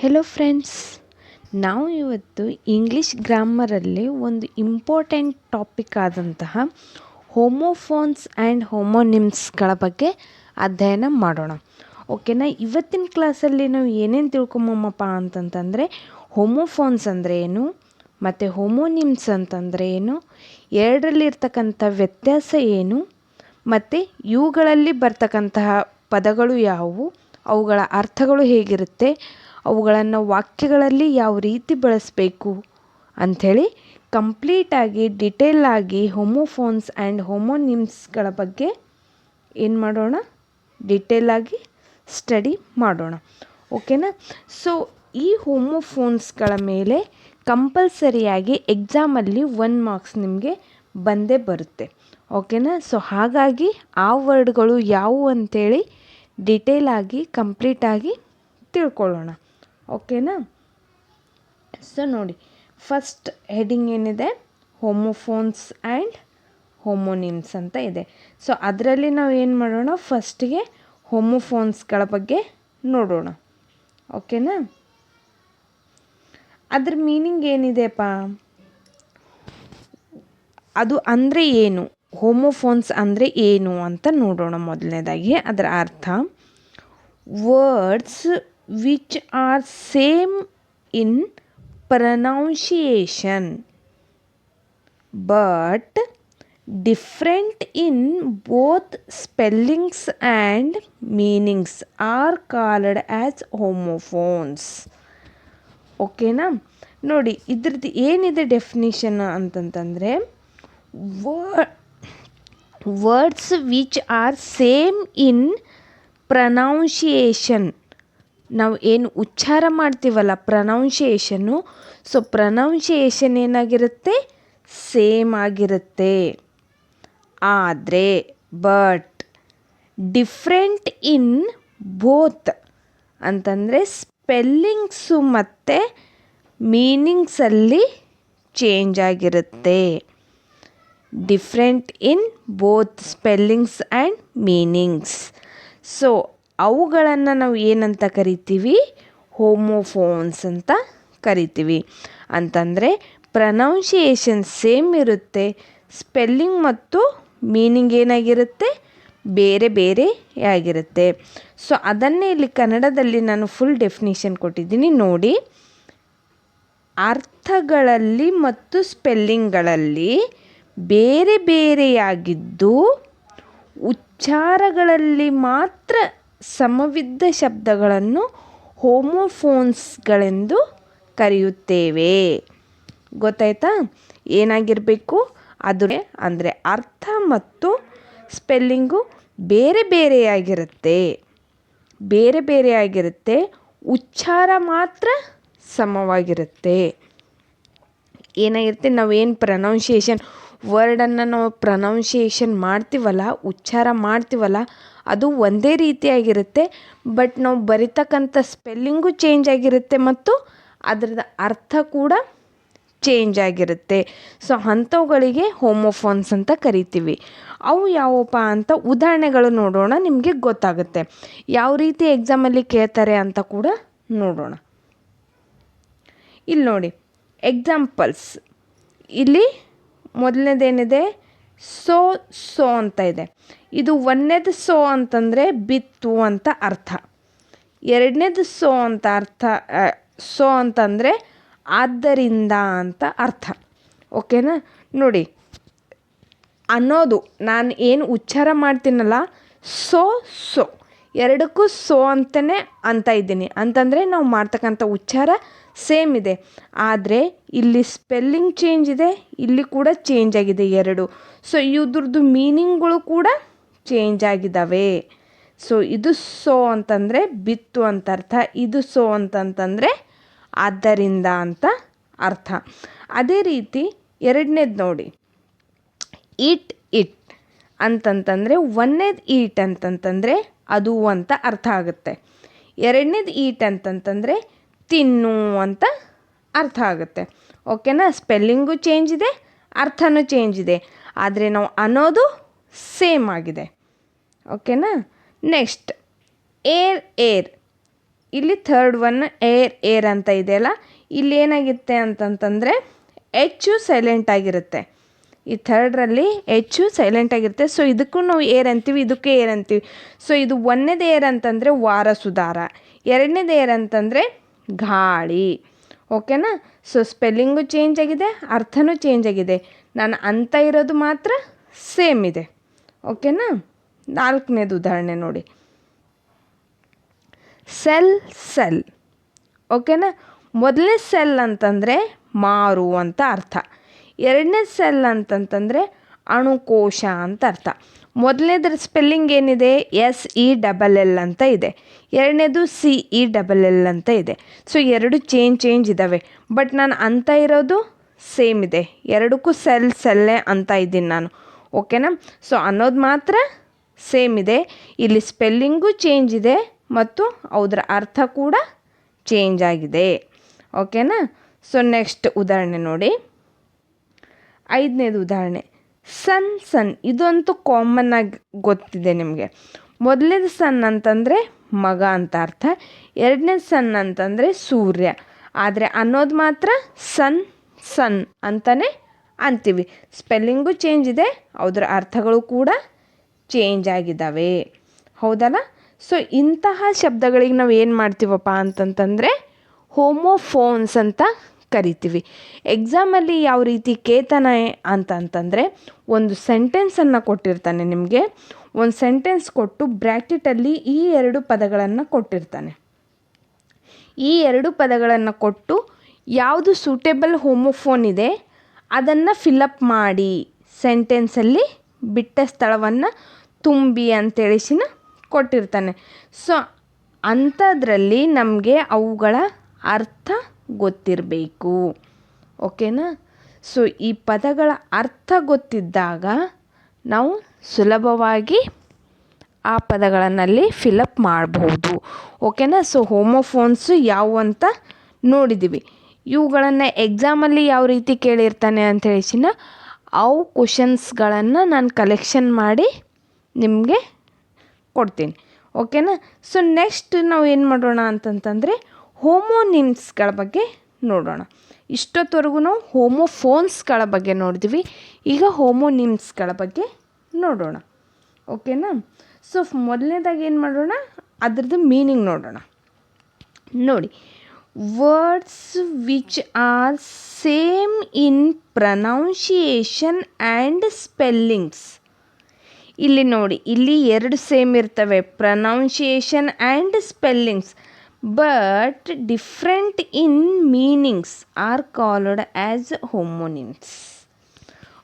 Hello friends ನಾವು ಇವತ್ತು English ಗ್ರಾಮರಲ್ಲಿ ಒಂದು ಇಂಪಾರ್ಟೆಂಟ್ ಟಾಪಿಕ್ ಆದಂತಹ ಹೋಮೋಫೋನ್ಸ್ ಆ್ಯಂಡ್ ಹೋಮೋನಿಮ್ಸ್ಗಳ ಬಗ್ಗೆ ಅಧ್ಯಯನ ಮಾಡೋಣ. ಓಕೆನಾ ಇವತ್ತಿನ ಕ್ಲಾಸಲ್ಲಿ ನಾವು ಏನೇನು ತಿಳ್ಕೊಂಬಮ್ಮಪ್ಪ ಅಂತಂತಂದರೆ ಹೋಮೋಫೋನ್ಸ್ ಅಂದರೆ ಏನು? ಮತ್ತು ಹೋಮೋನಿಮ್ಸ್ ಅಂತಂದರೆ ಏನು? ಎರಡರಲ್ಲಿರ್ತಕ್ಕಂಥ ವ್ಯತ್ಯಾಸ ಏನು? ಮತ್ತು ಇವುಗಳಲ್ಲಿ ಬರ್ತಕ್ಕಂತಹ ಪದಗಳು ಯಾವುವು? ಅವುಗಳ ಅರ್ಥಗಳು ಹೇಗಿರುತ್ತೆ? ಅವುಗಳನ್ನು ವಾಕ್ಯಗಳಲ್ಲಿ ಯಾವ ರೀತಿ ಬಳಸಬೇಕು ಅಂಥೇಳಿ ಕಂಪ್ಲೀಟಾಗಿ ಡಿಟೇಲಾಗಿ ಹೋಮೋಫೋನ್ಸ್ ಆ್ಯಂಡ್ ಹೋಮೋನಿಮ್ಸ್ಗಳ ಬಗ್ಗೆ ಏನು ಮಾಡೋಣ? ಡಿಟೇಲಾಗಿ ಸ್ಟಡಿ ಮಾಡೋಣ. ಓಕೆನಾ ಸೊ ಈ ಹೋಮೋಫೋನ್ಸ್ಗಳ ಮೇಲೆ ಕಂಪಲ್ಸರಿಯಾಗಿ ಎಕ್ಸಾಮಲ್ಲಿ ಒನ್ ಮಾರ್ಕ್ಸ್ ನಿಮಗೆ ಬಂದೇ ಬರುತ್ತೆ. ಓಕೆನಾ ಸೊ ಹಾಗಾಗಿ ಆ ವರ್ಡ್ಗಳು ಯಾವುವು ಅಂತೇಳಿ ಡಿಟೇಲಾಗಿ ಕಂಪ್ಲೀಟಾಗಿ ತಿಳ್ಕೊಳ್ಳೋಣ. ಓಕೆನಾ? ಸೊ ನೋಡಿ ಫಸ್ಟ್ ಹೆಡಿಂಗ್ ಏನಿದೆ? ಹೋಮೋಫೋನ್ಸ್ ಆ್ಯಂಡ್ ಹೋಮೋನಿಮ್ಸ್ ಅಂತ ಇದೆ. ಸೊ ಅದರಲ್ಲಿ ನಾವು ಏನು ಮಾಡೋಣ? ಫಸ್ಟಿಗೆ ಹೋಮೋಫೋನ್ಸ್ಗಳ ಬಗ್ಗೆ ನೋಡೋಣ. ಓಕೆನಾ? ಅದ್ರ ಮೀನಿಂಗ್ ಏನಿದೆಪ್ಪ ಅದು ಅಂದರೆ ಏನು? ಹೋಮೋಫೋನ್ಸ್ ಅಂದರೆ ಏನು ಅಂತ ನೋಡೋಣ ಮೊದಲನೇದಾಗಿ. ಅದರ ಅರ್ಥ words which are same in pronunciation but different in both spellings and meanings are called as homophones ಓಕೆನಾ ನೋಡಿ, ಇದ್ರದ್ದು ಏನಿದೆ ಡೆಫಿನಿಷನ್ ಅಂತಂತಂದರೆ words which are same in pronunciation ನಾವು ಏನು ಉಚ್ಚಾರ ಮಾಡ್ತೀವಲ್ಲ ಪ್ರನೌನ್ಸಿಯೇಷನ್ನು ಸೊ ಪ್ರನೌನ್ಸಿಯೇಷನ್ ಏನಾಗಿರುತ್ತೆ? ಸೇಮ್ ಆಗಿರುತ್ತೆ. ಆದರೆ ಬಟ್ ಡಿಫ್ರೆಂಟ್ ಇನ್ ಬೋತ್ ಅಂತಂದರೆ ಸ್ಪೆಲ್ಲಿಂಗ್ಸು ಮತ್ತು ಮೀನಿಂಗ್ಸಲ್ಲಿ ಚೇಂಜ್ ಆಗಿರುತ್ತೆ. Different in both spellings and meanings so ಅವುಗಳನ್ನು ನಾವು ಏನಂತ ಕರಿತೀವಿ? ಹೋಮೋಫೋನ್ಸ್ ಅಂತ ಕರಿತೀವಿ. ಅಂತಂದರೆ ಪ್ರನೌನ್ಸಿಯೇಷನ್ ಸೇಮ್ ಇರುತ್ತೆ. ಸ್ಪೆಲ್ಲಿಂಗ್ ಮತ್ತು ಮೀನಿಂಗ್ ಏನಾಗಿರುತ್ತೆ? ಬೇರೆ ಬೇರೆ ಆಗಿರುತ್ತೆ. ಸೊ, ಅದನ್ನೇ ಇಲ್ಲಿ ಕನ್ನಡದಲ್ಲಿ ನಾನು ಫುಲ್ ಡೆಫಿನಿಷನ್ ಕೊಟ್ಟಿದ್ದೀನಿ. ನೋಡಿ. ಅರ್ಥಗಳಲ್ಲಿ ಮತ್ತು ಸ್ಪೆಲ್ಲಿಂಗ್ಗಳಲ್ಲಿ ಬೇರೆ ಬೇರೆಯಾಗಿದ್ದು ಉಚ್ಚಾರಗಳಲ್ಲಿ ಮಾತ್ರ ಸಮವಿದ್ದ ಶಬ್ದಗಳನ್ನು ಹೋಮೋಫೋನ್ಸ್ಗಳೆಂದು ಕರೆಯುತ್ತೇವೆ. ಗೊತ್ತಾಯ್ತಾ? ಏನಾಗಿರಬೇಕು? ಅದು ಅಂದರೆ ಅರ್ಥ ಮತ್ತು ಸ್ಪೆಲ್ಲಿಂಗು ಬೇರೆ ಬೇರೆಯಾಗಿರುತ್ತೆ. ಬೇರೆ ಬೇರೆಯಾಗಿರುತ್ತೆ. ಉಚ್ಚಾರ ಮಾತ್ರ ಸಮವಾಗಿರುತ್ತೆ. ಏನಾಗಿರುತ್ತೆ? ನಾವೇನು ಪ್ರನೌನ್ಸಿಯೇಷನ್ ವರ್ಡನ್ನು ನಾವು ಪ್ರನೌನ್ಸಿಯೇಷನ್ ಮಾಡ್ತೀವಲ್ಲ, ಉಚ್ಚಾರ ಮಾಡ್ತೀವಲ್ಲ ಅದು ಒಂದೇ ರೀತಿಯಾಗಿರುತ್ತೆ ಬಟ್ ನಾವು ಬರಿತಕ್ಕಂಥ ಸ್ಪೆಲ್ಲಿಂಗು ಚೇಂಜ್ ಆಗಿರುತ್ತೆ ಮತ್ತು ಅದರದ ಅರ್ಥ ಕೂಡ ಚೇಂಜ್ ಆಗಿರುತ್ತೆ. ಸೊ ಅಂಥವುಗಳಿಗೆ ಹೋಮೋಫೋನ್ಸ್ ಅಂತ ಕರಿತೀವಿ. ಅವು ಯಾವಪ್ಪ ಅಂತ ಉದಾಹರಣೆಗಳು ನೋಡೋಣ, ನಿಮಗೆ ಗೊತ್ತಾಗುತ್ತೆ. ಯಾವ ರೀತಿ ಎಕ್ಸಾಮಲ್ಲಿ ಕೇಳ್ತಾರೆ ಅಂತ ಕೂಡ ನೋಡೋಣ. ಇಲ್ಲಿ ನೋಡಿ ಎಕ್ಸಾಂಪಲ್ಸ್ ಇಲ್ಲಿ ಮೊದಲನೇದೇನಿದೆ? ಸೋ ಸೋ ಅಂತ ಇದೆ. ಇದು ಒಂದನೇದು ಸೋ ಅಂತಂದರೆ ಬಿತ್ತು ಅಂತ ಅರ್ಥ. ಎರಡನೇದು ಸೋ ಅಂತ ಅರ್ಥ ಸೋ ಅಂತಂದರೆ ಆದ್ದರಿಂದ ಅಂತ ಅರ್ಥ. ಓಕೆನಾ? ನೋಡಿ, ಅನ್ನೋದು, ನಾನು ಏನು ಉಚ್ಚಾರ ಮಾಡ್ತೀನಲ್ಲ, ಸೋ ಸೋ. ಎರಡಕ್ಕೂ ಸೋ ಅಂತಲೇ ಅಂತ ಇದ್ದೀನಿ. ಅಂತಂದರೆ ನಾವು ಮಾಡ್ತಕ್ಕಂಥ ಉಚ್ಚಾರ ಸೇಮ್ ಇದೆ. ಆದರೆ ಇಲ್ಲಿ ಸ್ಪೆಲ್ಲಿಂಗ್ ಚೇಂಜ್ ಇದೆ, ಇಲ್ಲಿ ಕೂಡ ಚೇಂಜ್ ಆಗಿದೆ ಎರಡು. ಸೊ ಇದ್ರದ್ದು ಮೀನಿಂಗ್ಗಳು ಕೂಡ ಚೇಂಜ್ ಆಗಿದ್ದಾವೆ ಸೊ ಇದು ಸೋ ಅಂತಂದರೆ ಬಿತ್ತು ಅಂತ ಅರ್ಥ. ಇದು ಸೋ ಅಂತಂತಂದರೆ ಆದ್ದರಿಂದ ಅಂತ ಅರ್ಥ. ಅದೇ ರೀತಿ ಎರಡನೇದು ನೋಡಿ. ಇಟ್ ಇಟ್ ಅಂತಂತಂದರೆ ಒಂದನೇದು ಈಟ್ ಅಂತಂತಂದರೆ ಅದು ಅಂತ ಅರ್ಥ ಆಗುತ್ತೆ. ಎರಡನೇದು ಈಟ್ ಅಂತಂತಂದರೆ ತಿನ್ನು ಅಂತ ಅರ್ಥ ಆಗುತ್ತೆ. ಓಕೆನಾ? ಸ್ಪೆಲ್ಲಿಂಗು ಚೇಂಜ್ ಇದೆ, ಅರ್ಥನೂ ಚೇಂಜ್ ಇದೆ. ಆದರೆ ನಾವು ಅನ್ನೋದು ಸೇಮ್ ಆಗಿದೆ. ಓಕೆನಾ? ನೆಕ್ಸ್ಟ್ ಏರ್ ಏರ್ ಇಲ್ಲಿ ಥರ್ಡ್ ಒನ್ ಏರ್ ಏರ್ ಅಂತ ಇದೆಯಲ್ಲ ಇಲ್ಲಿ ಏನಾಗುತ್ತೆ ಅಂತಂತಂದರೆ ಹೆಚ್ಚು ಸೈಲೆಂಟ್ ಆಗಿರುತ್ತೆ. ಈ ಥರ್ಡ್ರಲ್ಲಿ ಹೆಚ್ಚು ಸೈಲೆಂಟ್ ಆಗಿರುತ್ತೆ. ಸೊ ಇದಕ್ಕೂ ನಾವು ಏರ್ ಅಂತೀವಿ, ಇದಕ್ಕೆ ಏರ್ ಅಂತೀವಿ. ಸೊ ಇದು ಒಂದನೇದು ಏರ್ ಅಂತಂದರೆ ವಾರ ಸುಧಾರ ಎರಡನೇದು ಏರ್ ಅಂತಂದರೆ ಗಾಳಿ. ಓಕೆನಾ ಸೊ ಸ್ಪೆಲ್ಲಿಂಗು ಚೇಂಜ್ ಆಗಿದೆ, ಅರ್ಥನೂ ಚೇಂಜ್ ಆಗಿದೆ. ನಾನು ಅಂತ ಇರೋದು ಮಾತ್ರ ಸೇಮ್ ಇದೆ. ಓಕೆನಾ ನಾಲ್ಕನೇದು ಉದಾಹರಣೆ ನೋಡಿ. ಸೆಲ್ ಸೆಲ್ ಓಕೆನಾ ಮೊದಲನೇ ಸೆಲ್ ಅಂತಂದರೆ ಮಾರು ಅಂತ ಅರ್ಥ. ಎರಡನೇ ಸೆಲ್ ಅಂತಂತಂದರೆ ಅಣುಕೋಶ ಅಂತ ಅರ್ಥ. ಮೊದಲನೇದ್ರ ಸ್ಪೆಲ್ಲಿಂಗ್ ಏನಿದೆ? ಎಸ್ ಇ ಡಬಲ್ ಎಲ್ ಅಂತ ಇದೆ. ಎರಡನೇದು ಸಿ ಇ ಡಬಲ್ ಎಲ್ ಅಂತ ಇದೆ. ಸೊ ಎರಡು ಚೇಂಜ್ ಚೇಂಜ್ ಇದ್ದಾವೆ ಬಟ್ ನಾನು ಅಂತ ಇರೋದು ಸೇಮ್ ಇದೆ. ಎರಡಕ್ಕೂ ಸೆಲ್ ಸೆಲ್ಲೇ ಅಂತ ಇದ್ದೀನಿ ನಾನು. ಓಕೆನಾ ಸೊ ಅನ್ನೋದು ಮಾತ್ರ ಸೇಮ್ ಇದೆ. ಇಲ್ಲಿ ಸ್ಪೆಲ್ಲಿಂಗು ಚೇಂಜ್ ಇದೆ ಮತ್ತು ಅದರ ಅರ್ಥ ಕೂಡ ಚೇಂಜ್ ಆಗಿದೆ. ಓಕೆನಾ ಸೊ ನೆಕ್ಸ್ಟ್ ಉದಾಹರಣೆ ನೋಡಿ. ಐದನೇದು ಉದಾಹರಣೆ. ಸನ್ ಸನ್ ಇದಂತೂ ಕಾಮನ್ ಆಗಿ ಗೊತ್ತಿದೆ ನಿಮಗೆ. ಮೊದಲನೇದು ಸನ್ ಅಂತಂದರೆ ಮಗ ಅಂತ ಅರ್ಥ ಎರಡನೇ ಸನ್ ಅಂತಂದರೆ ಸೂರ್ಯ. ಆದರೆ ಅನ್ನೋದು ಮಾತ್ರ ಸನ್ ಸನ್ ಅಂತಲೇ ಅಂತೀವಿ. ಸ್ಪೆಲ್ಲಿಂಗು ಚೇಂಜ್ ಇದೆ ಅದರ ಅರ್ಥಗಳು ಕೂಡ ಚೇಂಜ್ ಆಗಿದ್ದಾವೆ ಹೌದಲ್ಲ? ಸೊ ಇಂತಹ ಶಬ್ದಗಳಿಗೆ ನಾವು ಏನು ಮಾಡ್ತೀವಪ್ಪ ಅಂತಂತಂದರೆ, ಹೋಮೋಫೋನ್ಸ್ ಅಂತ ಕರಿತೀವಿ. ಎಕ್ಸಾಮಲ್ಲಿ ಯಾವ ರೀತಿ ಕೇತನ ಅಂತಂತಂದರೆ ಒಂದು ಸೆಂಟೆನ್ಸನ್ನು ಕೊಟ್ಟಿರ್ತಾನೆ ನಿಮಗೆ. ಒಂದು ಸೆಂಟೆನ್ಸ್ ಕೊಟ್ಟು ಬ್ರ್ಯಾಕೆಟಲ್ಲಿ ಈ ಎರಡು ಪದಗಳನ್ನು ಕೊಟ್ಟಿರ್ತಾನೆ. ಈ ಎರಡು ಪದಗಳನ್ನು ಕೊಟ್ಟು ಯಾವುದು ಸೂಟೇಬಲ್ ಹೋಮೋಫೋನ್ ಇದೆ ಅದನ್ನು ಫಿಲಪ್ ಮಾಡಿ ಸೆಂಟೆನ್ಸಲ್ಲಿ ಬಿಟ್ಟ ಸ್ಥಳವನ್ನು ತುಂಬಿ ಅಂತೇಳಿಸಿನ ಕೊಟ್ಟಿರ್ತಾನೆ. ಸೊ ಅಂಥದ್ರಲ್ಲಿ ನಮಗೆ ಅವುಗಳ ಅರ್ಥ ಗೊತ್ತಿರಬೇಕು. ಓಕೆನಾ? ಸೊ ಈ ಪದಗಳ ಅರ್ಥ ಗೊತ್ತಿದ್ದಾಗ ನಾವು ಸುಲಭವಾಗಿ ಆ ಪದಗಳನ್ನಲ್ಲಿ ಫಿಲಪ್ ಮಾಡಬಹುದು. ಓಕೆನಾ? ಸೊ ಹೋಮೋಫೋನ್ಸು ಯಾವುವು ಅಂತ ನೋಡಿದ್ದೀವಿ ಇವುಗಳನ್ನು ಎಕ್ಸಾಮಲ್ಲಿ ಯಾವ ರೀತಿ ಕೇಳಿರ್ತಾನೆ ಅಂತ ಹೇಳಿಸಿನ ಅವು ಕ್ವಶನ್ಸ್ಗಳನ್ನು ನಾನು ಕಲೆಕ್ಷನ್ ಮಾಡಿ ನಿಮಗೆ ಕೊಡ್ತೀನಿ. ಓಕೆನಾ? ಸೊ ನೆಕ್ಸ್ಟ್ ನಾವು ಏನು ಮಾಡೋಣ ಅಂತಂತಂದರೆ ಹೋಮೋನಿಮ್ಸ್ಗಳ ಬಗ್ಗೆ ನೋಡೋಣ. ಇಷ್ಟೊತ್ತವರೆಗೂ ನಾವು ಹೋಮೋಫೋನ್ಸ್ಗಳ ಬಗ್ಗೆ ನೋಡಿದ್ವಿ. ಈಗ ಹೋಮೋನಿಮ್ಸ್ಗಳ ಬಗ್ಗೆ ನೋಡೋಣ. ಓಕೆನಾ? ಸೊ ಮೊದಲನೇದಾಗಿ ಏನು ಮಾಡೋಣ? ಅದರದ್ದು ಮೀನಿಂಗ್ ನೋಡೋಣ. ನೋಡಿ, words which are same in pronunciation and spellings. ಇಲ್ಲಿ ನೋಡಿ, ಇಲ್ಲಿ ಎರಡು ಸೇಮ್ ಇರ್ತವೆ. Pronunciation and spellings. But different in meanings are called as okay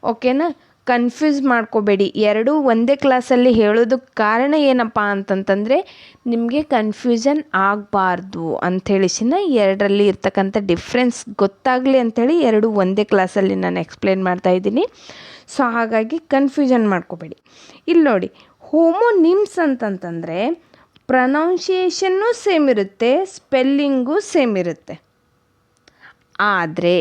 ಓಕೆನಾ ಕನ್ಫ್ಯೂಸ್ ಮಾಡ್ಕೋಬೇಡಿ. ಎರಡೂ ಒಂದೇ ಕ್ಲಾಸಲ್ಲಿ ಹೇಳೋದಕ್ಕೆ ಕಾರಣ ಏನಪ್ಪ ಅಂತಂತಂದರೆ, ನಿಮಗೆ ಕನ್ಫ್ಯೂಷನ್ ಆಗಬಾರ್ದು ಅಂಥೇಳಿಸಿನ ಎರಡರಲ್ಲಿ ಇರ್ತಕ್ಕಂಥ ಡಿಫ್ರೆನ್ಸ್ ಗೊತ್ತಾಗಲಿ ಅಂಥೇಳಿ ಎರಡು ಒಂದೇ ಕ್ಲಾಸಲ್ಲಿ ನಾನು ಎಕ್ಸ್ಪ್ಲೇನ್ ಮಾಡ್ತಾ ಇದ್ದೀನಿ. ಸೊ ಹಾಗಾಗಿ ಕನ್ಫ್ಯೂಷನ್ ಮಾಡ್ಕೋಬೇಡಿ. ಇಲ್ಲಿ ನೋಡಿ ಹೋಮೋನಿಮ್ಸ್ ಅಂತಂತಂದರೆ ಪ್ರನೌನ್ಸಿಯೇಷನ್ನು ಸೇಮ್ ಇರುತ್ತೆ ಸ್ಪೆಲ್ಲಿಂಗು ಸೇಮ್ ಇರುತ್ತೆ ಆದರೆ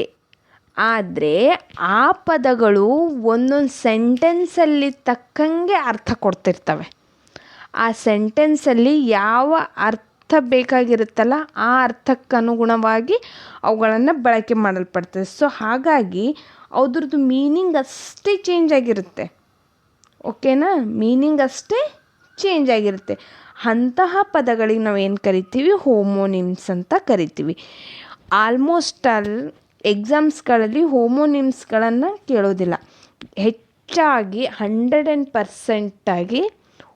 ಆದರೆ ಆ ಪದಗಳು ಒಂದೊಂದು ಸೆಂಟೆನ್ಸಲ್ಲಿ ತಕ್ಕಂಗೆ ಅರ್ಥ ಕೊಡ್ತಿರ್ತವೆ. ಆ ಸೆಂಟೆನ್ಸಲ್ಲಿ ಯಾವ ಅರ್ಥ ಬೇಕಾಗಿರುತ್ತಲ್ಲ, ಆ ಅರ್ಥಕ್ಕನುಗುಣವಾಗಿ ಅವುಗಳನ್ನು ಬಳಕೆ ಮಾಡಲ್ಪಡ್ತದೆ. ಸೊ ಹಾಗಾಗಿ ಅದ್ರದ್ದು ಮೀನಿಂಗ್ ಅಷ್ಟೇ ಚೇಂಜ್ ಆಗಿರುತ್ತೆ. ಓಕೆನಾ ಮೀನಿಂಗ್ ಅಷ್ಟೇ ಚೇಂಜ್ ಆಗಿರುತ್ತೆ. ಅಂತಹ ಪದಗಳಿಗೆ ನಾವು ಏನು ಕರಿತೀವಿ? ಹೋಮೋನಿಮ್ಸ್ ಅಂತ ಕರಿತೀವಿ. ಆಲ್ಮೋಸ್ಟ್ ಆಲ್ ಎಕ್ಸಾಮ್ಸ್ಗಳಲ್ಲಿ ಹೋಮೋನಿಮ್ಸ್ಗಳನ್ನು ಕೇಳೋದಿಲ್ಲ. ಹೆಚ್ಚಾಗಿ ಹಂಡ್ರೆಡ್ ಆ್ಯಂಡ್ ಪರ್ಸೆಂಟಾಗಿ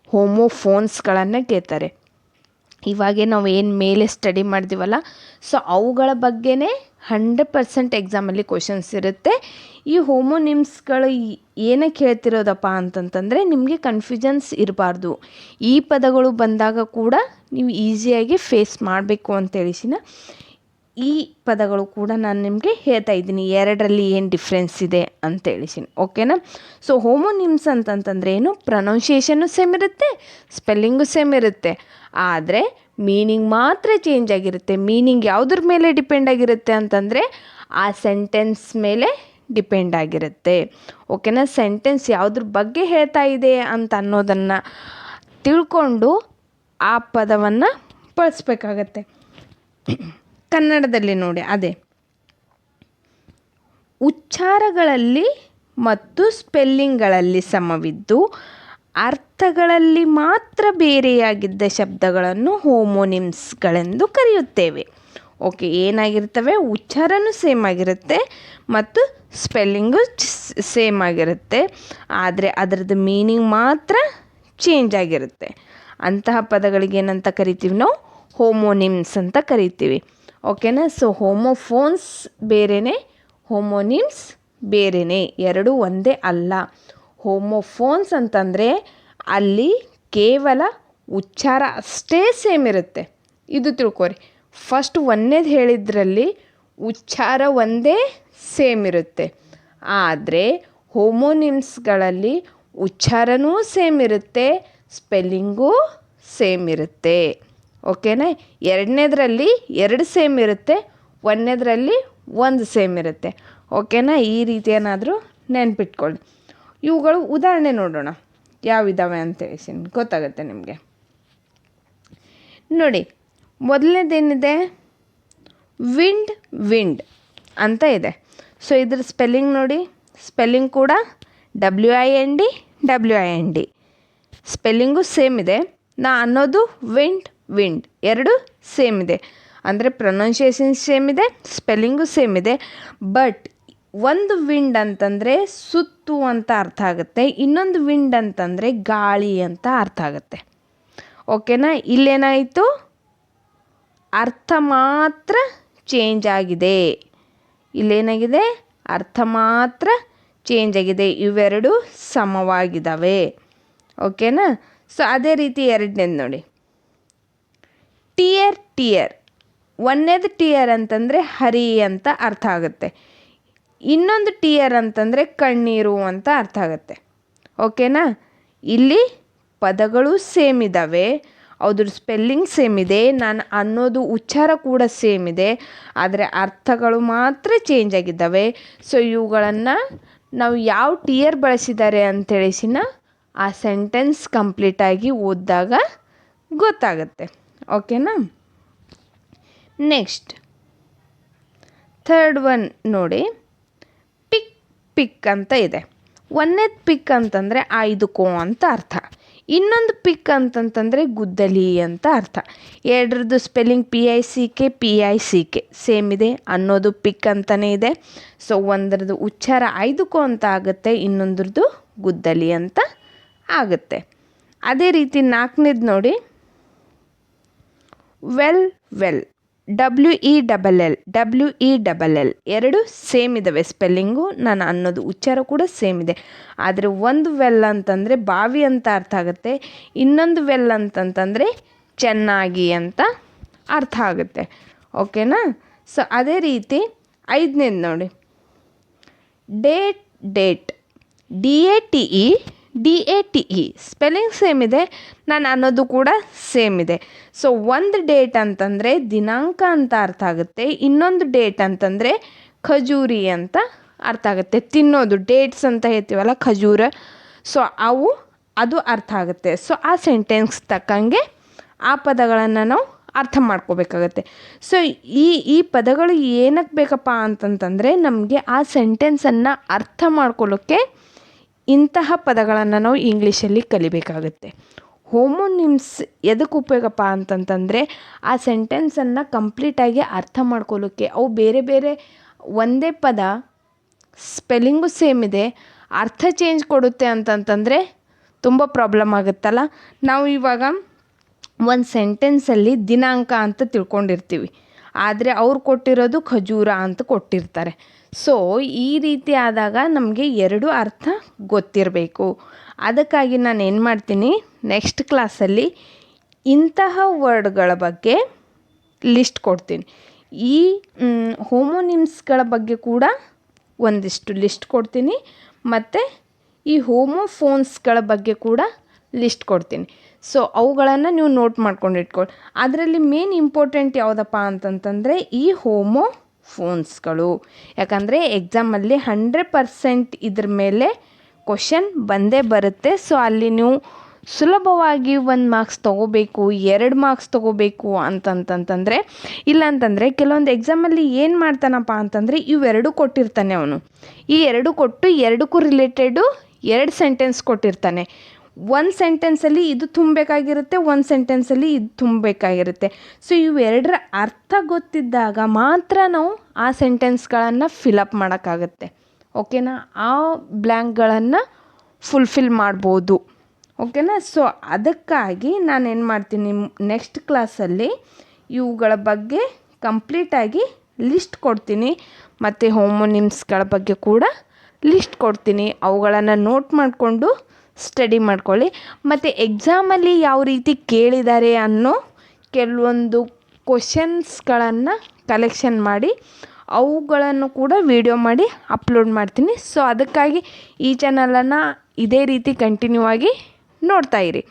ಹೋಮೋಫೋನ್ಸ್ಗಳನ್ನು ಕೇಳ್ತಾರೆ. ಇವಾಗೆ ನಾವು ಏನು ಮೇಲೆ ಸ್ಟಡಿ ಮಾಡಿದೀವಲ್ಲ ಸೊ ಅವುಗಳ ಬಗ್ಗೆನೇ ಹಂಡ್ರೆಡ್ ಪರ್ಸೆಂಟ್ ಎಕ್ಸಾಮಲ್ಲಿ ಕ್ವಶನ್ಸ್ ಇರುತ್ತೆ. ಈ ಹೋಮೋನಿಮ್ಸ್ಗಳು ಏನಕ್ಕೆ ಹೇಳ್ತಿರೋದಪ್ಪ ಅಂತಂತಂದರೆ ನಿಮಗೆ ಕನ್ಫ್ಯೂಷನ್ಸ್ ಇರಬಾರ್ದು. ಈ ಪದಗಳು ಬಂದಾಗ ಕೂಡ ನೀವು ಈಸಿಯಾಗಿ ಫೇಸ್ ಮಾಡಬೇಕು ಅಂತೇಳಿಸಿನ ಈ ಪದಗಳು ಕೂಡ ನಾನು ನಿಮಗೆ ಹೇಳ್ತಾ ಇದ್ದೀನಿ. ಎರಡರಲ್ಲಿ ಏನು ಡಿಫ್ರೆನ್ಸ್ ಇದೆ ಅಂತೇಳಿಸಿನ ಓಕೆನಾ ಸೊ ಹೋಮೋನಿಮ್ಸ್ ಅಂತಂತಂದರೆ ಏನು? ಪ್ರೊನೌನ್ಸಿಯೇಷನ್ನು ಸೇಮ್ ಇರುತ್ತೆ ಸ್ಪೆಲ್ಲಿಂಗು ಸೇಮ್ ಇರುತ್ತೆ. ಆದರೆ ಮೀನಿಂಗ್ ಮಾತ್ರ ಚೇಂಜ್ ಆಗಿರುತ್ತೆ. ಮೀನಿಂಗ್ ಯಾವುದ್ರ ಮೇಲೆ ಡಿಪೆಂಡ್ ಆಗಿರುತ್ತೆ ಅಂತಂದರೆ ಆ ಸೆಂಟೆನ್ಸ್ ಮೇಲೆ ಡಿಪೆಂಡ್ ಆಗಿರುತ್ತೆ. ಓಕೆನಾ ಸೆಂಟೆನ್ಸ್ ಯಾವುದ್ರ ಬಗ್ಗೆ ಹೇಳ್ತಾ ಇದೆ ಅಂತ ಅನ್ನೋದನ್ನು ತಿಳ್ಕೊಂಡು ಆ ಪದವನ್ನು ಬಳಸ್ಬೇಕಾಗತ್ತೆ. ಕನ್ನಡದಲ್ಲಿ ನೋಡಿ, ಅದೇ. ಉಚ್ಚಾರಗಳಲ್ಲಿ ಮತ್ತು ಸ್ಪೆಲ್ಲಿಂಗ್ಗಳಲ್ಲಿ ಸಮವಿದ್ದು ಅರ್ಥಗಳಲ್ಲಿ ಮಾತ್ರ ಬೇರೆಯಾಗಿದ್ದ ಶಬ್ದಗಳನ್ನು ಹೋಮೋನಿಮ್ಸ್ಗಳೆಂದು ಕರೆಯುತ್ತೇವೆ. ಓಕೆ ಏನಾಗಿರ್ತವೆ ಉಚ್ಚಾರನೂ ಸೇಮ್ ಆಗಿರುತ್ತೆ ಮತ್ತು ಸ್ಪೆಲ್ಲಿಂಗು ಸೇಮ್ ಆಗಿರುತ್ತೆ. ಆದರೆ ಅದರದ್ದು ಮೀನಿಂಗ್ ಮಾತ್ರ ಚೇಂಜ್ ಆಗಿರುತ್ತೆ. ಅಂತಹ ಪದಗಳಿಗೆ ಏನಂತ ಕರಿತೀವಿ ನಾವು? ಹೋಮೋನಿಮ್ಸ್ ಅಂತ ಕರಿತೀವಿ. ಓಕೆನಾ? ಸೊ, ಹೋಮೋಫೋನ್ಸ್ ಬೇರೆಯೇ ಹೋಮೋನಿಮ್ಸ್ ಬೇರೆಯೇ ಎರಡೂ ಒಂದೇ ಅಲ್ಲ. ಹೋಮೋಫೋನ್ಸ್ ಅಂತಂದರೆ ಅಲ್ಲಿ ಕೇವಲ ಉಚ್ಚಾರ ಅಷ್ಟೇ ಸೇಮ್ ಇರುತ್ತೆ. ಇದು ತಿಳ್ಕೊರಿ. ಫಸ್ಟ್ ಒಂದೇದು ಹೇಳಿದ್ರಲ್ಲಿ ಉಚ್ಚಾರ ಒಂದೇ ಸೇಮ್ ಇರುತ್ತೆ. ಆದರೆ ಹೋಮೋನಿಮ್ಸ್ಗಳಲ್ಲಿ ಉಚ್ಚಾರನೂ ಸೇಮ್ ಇರುತ್ತೆ, ಸ್ಪೆಲ್ಲಿಂಗೂ ಸೇಮ್ ಇರುತ್ತೆ. ಓಕೆನಾ? ಎರಡನೇದ್ರಲ್ಲಿ ಎರಡು ಸೇಮ್ ಇರುತ್ತೆ, ಒಂದನೇದ್ರಲ್ಲಿ ಒಂದು ಸೇಮ್ ಇರುತ್ತೆ. ಓಕೆನಾ? ಈ ರೀತಿ ಏನಾದರೂ ನೆನ್ಪಿಟ್ಕೊಳ್ಳಿ ಇವುಗಳು ಉದಾಹರಣೆ ನೋಡೋಣ. ಯಾವಿದ್ದಾವೆ ಅಂತೇಳಿ ಗೊತ್ತಾಗುತ್ತೆ ನಿಮಗೆ. ನೋಡಿ, ಮೊದಲನೇದೇನಿದೆ? ವಿಂಡ್ ವಿಂಡ್ ಅಂತ ಇದೆ. ಸೊ ಇದ್ರ ಸ್ಪೆಲ್ಲಿಂಗ್ ನೋಡಿ. ಸ್ಪೆಲ್ಲಿಂಗ್ ಕೂಡ W I N D W I N D spelling same ಇದೆ. ನಾ ಅನ್ನೋದು ವಿಂಡ್ ವಿಂಡ್. ಎರಡು ಸೇಮ್ ಇದೆ. ಅಂದರೆ ಪ್ರೊನೌನ್ಸಿಯೇಷನ್ ಸೇಮ್ ಇದೆ, ಸ್ಪೆಲ್ಲಿಂಗು ಸೇಮ್ ಇದೆ. ಬಟ್ ಒಂದು ವಿಂಡ್ ಅಂತಂದರೆ ಸುತ್ತು ಅಂತ ಅರ್ಥ ಆಗುತ್ತೆ, ಇನ್ನೊಂದು ವಿಂಡ್ ಅಂತಂದರೆ ಗಾಳಿ ಅಂತ ಅರ್ಥ ಆಗುತ್ತೆ. ಓಕೆನಾ? ಇಲ್ಲೇನಾಯಿತು? ಅರ್ಥ ಮಾತ್ರ ಚೇಂಜ್ ಆಗಿದೆ. ಇಲ್ಲೇನಾಗಿದೆ? ಅರ್ಥ ಮಾತ್ರ ಚೇಂಜ್ ಆಗಿದೆ. ಇವೆರಡು ಸಮವಾಗಿದ್ದಾವೆ ಓಕೆನಾ? ಸೊ ಅದೇ ರೀತಿ ಎರಡನೇದು ನೋಡಿ. Tear tear. ಒಂದನೇದು ಟಿಯರ್ ಅಂತಂದರೆ ಹರಿ ಅಂತ ಅರ್ಥ ಆಗುತ್ತೆ. ಇನ್ನೊಂದು ಟಿಯರ್ ಅಂತಂದರೆ ಕಣ್ಣೀರು ಅಂತ ಅರ್ಥ ಆಗುತ್ತೆ. ಓಕೆನಾ ಇಲ್ಲಿ ಪದಗಳು ಸೇಮ್ ಇದ್ದಾವೆ ಅದ್ರ ಸ್ಪೆಲ್ಲಿಂಗ್ ಸೇಮ್ ಇದೆ. ನಾನು ಅನ್ನೋದು ಉಚ್ಚಾರ ಕೂಡ ಸೇಮ್ ಇದೆ. ಆದರೆ ಅರ್ಥಗಳು ಮಾತ್ರ ಚೇಂಜ್ ಆಗಿದ್ದಾವೆ. ಸೊ ಇವುಗಳನ್ನು ನಾವು ಯಾವ ಟಿಯರ್ ಬಳಸಿದ್ದಾರೆ ಅಂತೇಳಿಸಿನ ಆ ಸೆಂಟೆನ್ಸ್ ಕಂಪ್ಲೀಟಾಗಿ ಓದಿದಾಗ ಗೊತ್ತಾಗುತ್ತೆ. ಓಕೆನಾ ನೆಕ್ಸ್ಟ್ ಥರ್ಡ್ ಒನ್ ನೋಡಿ. ಪಿಕ್ ಅಂತ ಇದೆ. ಒಂದನೇದು ಪಿಕ್ ಅಂತಂದರೆ ಆಯ್ದುಕೋ ಅಂತ ಅರ್ಥ. ಇನ್ನೊಂದು ಪಿಕ್ ಅಂತಂತಂದರೆ ಗುದ್ದಲಿ ಅಂತ ಅರ್ಥ. ಎರಡರದ್ದು spelling P I C K, P I C K. Same ಇದೆ, ಅನ್ನೋದು ಪಿಕ್ ಅಂತಲೇ ಇದೆ. ಸೊ ಒಂದರದ್ದು ಉಚ್ಚಾರ ಆಯ್ದುಕೋ ಅಂತ ಆಗುತ್ತೆ, ಇನ್ನೊಂದ್ರದ್ದು ಗುದ್ದಲಿ ಅಂತ ಆಗುತ್ತೆ. ಅದೇ ರೀತಿ ನಾಲ್ಕನೇದು ನೋಡಿ. Well well. W E double L W E double L ಎರಡು ಸೇಮ್ ಇದಾವೆ. ಸ್ಪೆಲ್ಲಿಂಗು ನಾನು ಅನ್ನೋದು ಉಚ್ಚಾರ ಕೂಡ ಸೇಮ್ ಇದೆ. ಆದರೆ ಒಂದು ವೆಲ್ ಅಂತಂದರೆ ಬಾವಿ ಅಂತ ಅರ್ಥ ಆಗುತ್ತೆ. ಇನ್ನೊಂದು ವೆಲ್ ಅಂತಂತಂದರೆ ಚೆನ್ನಾಗಿ ಅಂತ ಅರ್ಥ ಆಗುತ್ತೆ. ಓಕೆನಾ? ಸೊ ಅದೇ ರೀತಿ ಐದನೇದು ನೋಡಿ. Date date D A T E D A T E spelling same ಇದೆ, ನಾನು ಅನ್ನೋದು ಕೂಡ ಸೇಮ್ ಇದೆ. ಸೊ ಒಂದು ಡೇಟ್ ಅಂತಂದರೆ ದಿನಾಂಕ ಅಂತ ಅರ್ಥ ಆಗುತ್ತೆ. ಇನ್ನೊಂದು ಡೇಟ್ ಅಂತಂದರೆ ಖಜೂರಿ ಅಂತ ಅರ್ಥ ಆಗುತ್ತೆ. ತಿನ್ನೋದು ಡೇಟ್ಸ್ ಅಂತ ಹೇಳ್ತೀವಲ್ಲ ಖಜೂರ. ಸೊ ಅವು, ಅದು ಅರ್ಥ ಆಗುತ್ತೆ. ಸೊ ಆ ಸೆಂಟೆನ್ಸ್ ತಕ್ಕಂಗೆ ಆ ಪದಗಳನ್ನು ನಾವು ಅರ್ಥ ಮಾಡ್ಕೋಬೇಕಾಗತ್ತೆ. ಸೊ ಈ ಈ ಪದಗಳು ಏನಕ್ಕೆ ಬೇಕಪ್ಪ ಅಂತಂತಂದರೆ ನಮಗೆ ಆ ಸೆಂಟೆನ್ಸನ್ನು ಅರ್ಥ ಮಾಡ್ಕೊಳ್ಳೋಕ್ಕೆ ಇಂತಹ ಪದಗಳನ್ನು ನಾವು ಇಂಗ್ಲೀಷಲ್ಲಿ ಕಲಿಬೇಕಾಗುತ್ತೆ. ಹೋಮೋನಿಮ್ಸ್ ಎದಕ್ಕೆ ಉಪಯೋಗಪ್ಪ ಅಂತಂತಂದರೆ ಆ ಸೆಂಟೆನ್ಸನ್ನು ಕಂಪ್ಲೀಟಾಗಿ ಅರ್ಥ ಮಾಡ್ಕೊಳ್ಳೋಕ್ಕೆ ಅವು ಬೇರೆ ಬೇರೆ ಒಂದೇ ಪದ ಸ್ಪೆಲ್ಲಿಂಗು ಸೇಮ್ ಇದೆ, ಅರ್ಥ ಚೇಂಜ್ ಕೊಡುತ್ತೆ ಅಂತಂತಂದರೆ ತುಂಬ ಪ್ರಾಬ್ಲಮ್ ಆಗುತ್ತಲ್ಲ. ನಾವು ಇವಾಗ ಒಂದು ಸೆಂಟೆನ್ಸಲ್ಲಿ ದಿನಾಂಕ ಅಂತ ತಿಳ್ಕೊಂಡಿರ್ತೀವಿ. ಆದರೆ ಅವ್ರು ಕೊಟ್ಟಿರೋದು ಖಜೂರ ಅಂತ ಕೊಟ್ಟಿರ್ತಾರೆ. ಸೊ ಈ ರೀತಿ ಆದಾಗ ನಮಗೆ ಎರಡು ಅರ್ಥ ಗೊತ್ತಿರಬೇಕು. ಅದಕ್ಕಾಗಿ ನಾನು ಏನು ಮಾಡ್ತೀನಿ ನೆಕ್ಸ್ಟ್ ಕ್ಲಾಸಲ್ಲಿ ಇಂತಹ ವರ್ಡ್ಗಳ ಬಗ್ಗೆ ಲಿಸ್ಟ್ ಕೊಡ್ತೀನಿ. ಈ ಹೋಮೋನಿಮ್ಸ್ಗಳ ಬಗ್ಗೆ ಕೂಡ ಒಂದಿಷ್ಟು ಲಿಸ್ಟ್ ಕೊಡ್ತೀನಿ ಮತ್ತು ಈ ಹೋಮೋಫೋನ್ಸ್ಗಳ ಬಗ್ಗೆ ಕೂಡ ಲಿಸ್ಟ್ ಕೊಡ್ತೀನಿ. ಸೊ ಅವುಗಳನ್ನು ನೀವು ನೋಟ್ ಮಾಡ್ಕೊಂಡು ಇಟ್ಕೊಳ್ಳಿ. ಅದರಲ್ಲಿ ಮೇನ್ ಇಂಪಾರ್ಟೆಂಟ್ ಯಾವುದಪ್ಪ ಅಂತಂತಂದರೆ ಈ ಹೋಮೋ ಫೋನ್ಸ್ಗಳು ಯಾಕಂದರೆ ಎಕ್ಸಾಮಲ್ಲಿ ಹಂಡ್ರೆಡ್ ಪರ್ಸೆಂಟ್ ಇದ್ರ ಮೇಲೆ ಕ್ವಶನ್ ಬಂದೇ ಬರುತ್ತೆ. ಸೊ ಅಲ್ಲಿ ನೀವು ಸುಲಭವಾಗಿ ಒಂದು ಮಾರ್ಕ್ಸ್ ತೊಗೋಬೇಕು, ಎರಡು ಮಾರ್ಕ್ಸ್ ತೊಗೋಬೇಕು ಅಂತಂತಂತಂದರೆ, ಇಲ್ಲಾಂತಂದರೆ ಕೆಲವೊಂದು ಎಕ್ಸಾಮಲ್ಲಿ ಏನು ಮಾಡ್ತಾನಪ್ಪ ಅಂತಂದರೆ ಇವೆರಡು ಕೊಟ್ಟಿರ್ತಾನೆ ಅವನು. ಈ ಎರಡು ಕೊಟ್ಟು ಎರಡಕ್ಕೂ ರಿಲೇಟೆಡು ಎರಡು ಸೆಂಟೆನ್ಸ್ ಕೊಟ್ಟಿರ್ತಾನೆ. ಒಂದು ಸೆಂಟೆನ್ಸಲ್ಲಿ ಇದು ತುಂಬಬೇಕಾಗಿರುತ್ತೆ ಒಂದು ಸೆಂಟೆನ್ಸಲ್ಲಿ ಇದು ತುಂಬಬೇಕಾಗಿರುತ್ತೆ. ಸೊ ಇವೆರಡರ ಅರ್ಥ ಗೊತ್ತಿದ್ದಾಗ ಮಾತ್ರ ನಾವು ಆ ಸೆಂಟೆನ್ಸ್ಗಳನ್ನು ಫಿಲಪ್ ಮಾಡೋಕ್ಕಾಗುತ್ತೆ. ಓಕೆನಾ ಆ ಬ್ಲ್ಯಾಂಕ್ಗಳನ್ನು ಫುಲ್ಫಿಲ್ ಮಾಡ್ಬೋದು. ಓಕೆನಾ ಸೊ ಅದಕ್ಕಾಗಿ ನಾನು ಏನು ಮಾಡ್ತೀನಿ ನೆಕ್ಸ್ಟ್ ಕ್ಲಾಸಲ್ಲಿ ಇವುಗಳ ಬಗ್ಗೆ ಕಂಪ್ಲೀಟಾಗಿ ಲಿಸ್ಟ್ ಕೊಡ್ತೀನಿ. ಮತ್ತು ಹೋಮೋನಿಮ್ಸ್ಗಳ ಬಗ್ಗೆ ಕೂಡ ಲಿಸ್ಟ್ ಕೊಡ್ತೀನಿ. ಅವುಗಳನ್ನು ನೋಟ್ ಮಾಡಿಕೊಂಡು ಸ್ಟಡಿ ಮಾಡ್ಕೊಳ್ಳಿ. ಮತ್ತು ಎಕ್ಸಾಮಲ್ಲಿ ಯಾವ ರೀತಿ ಕೇಳಿದ್ದಾರೆ ಅನ್ನೋ ಕೆಲವೊಂದು ಕ್ವಶನ್ಸ್ಗಳನ್ನು ಕಲೆಕ್ಷನ್ ಮಾಡಿ, ಅವುಗಳನ್ನು ಕೂಡ ವೀಡಿಯೋ ಮಾಡಿ ಅಪ್ಲೋಡ್ ಮಾಡ್ತೀನಿ. ಸೊ ಅದಕ್ಕಾಗಿ ಈ ಚಾನಲನ್ನು ಇದೇ ರೀತಿ ಕಂಟಿನ್ಯೂ ಆಗಿ ನೋಡ್ತಾ ಇರಿ.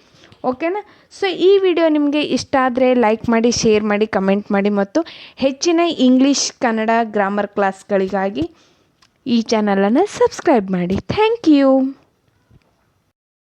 ಓಕೆನಾ ಸೊ ಈ ವಿಡಿಯೋ ನಿಮಗೆ ಇಷ್ಟ ಆದರೆ ಲೈಕ್ ಮಾಡಿ ಶೇರ್ ಮಾಡಿ ಕಮೆಂಟ್ ಮಾಡಿ ಮತ್ತು ಹೆಚ್ಚಿನ ಇಂಗ್ಲೀಷ್ ಕನ್ನಡ ಗ್ರಾಮರ್ ಕ್ಲಾಸ್ಗಳಿಗಾಗಿ ಈ ಚಾನಲನ್ನು ಸಬ್ಸ್ಕ್ರೈಬ್ ಮಾಡಿ. Thank you